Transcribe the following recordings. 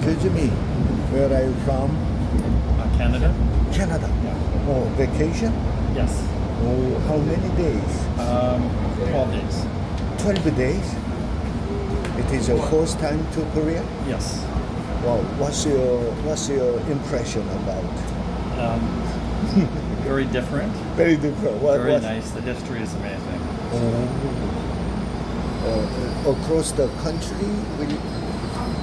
Excuse me, where are you from? Uh, Canada? Canada. Oh, vacation? Yes. Oh, how many days? Um, 12 days. 12 days? It is your first time to Korea? Yes. Wow, what's your, what's your impression about? Um, very different. Very different. What, Very what- nice. The history is amazing. Uh, across the country,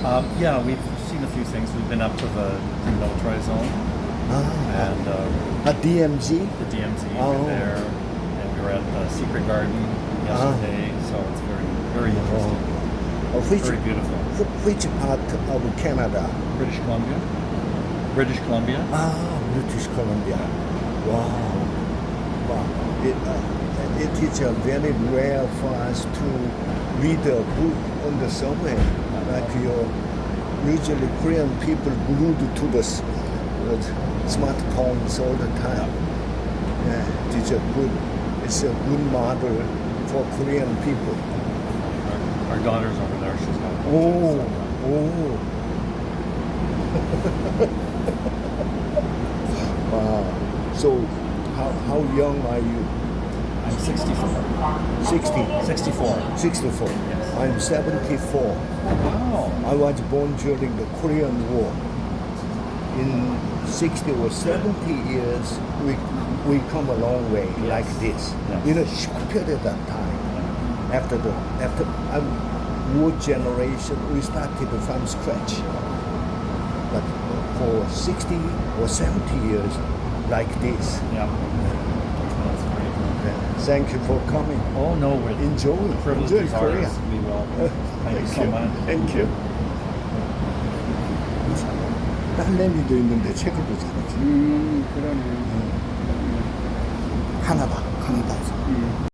Um, yeah, we've seen a few things. We've been up to the demilitarized zone ah, and uh, a DMZ? the DMZ. Oh. been there, and we were at the Secret Garden yesterday. So it's very, very interesting. Uh, which, Very beautiful. which part of Canada? British Columbia. British Columbia. Ah, British Columbia. Wow. It, uh, it is uh, very rare for us to read a book on the subway. Like your usually Korean people glued to the uh, smartphones all the time. Yeah, it is a good, it's a good model for Korean people. Our, our daughter's over there. She's got. a Oh, oh. wow. So, how, how young are you? I'm 64. 60, 64. 64. Yes. I'm 74. Wow. I was born during the Korean War. In 60 or 70 years, we, we come a long way like this. Yes. In a short period of time. After the after um, war generation, we started from scratch. But for 60 or 70 years, like this. Yeah. That's great. Yeah. Thank you for coming. Oh no, with Enjoy. the privilege Enjoy is Korea. ours. We will. Thank you so much. Thank you. 딸내미도 있는데 체크도 잘하지. 음, 그러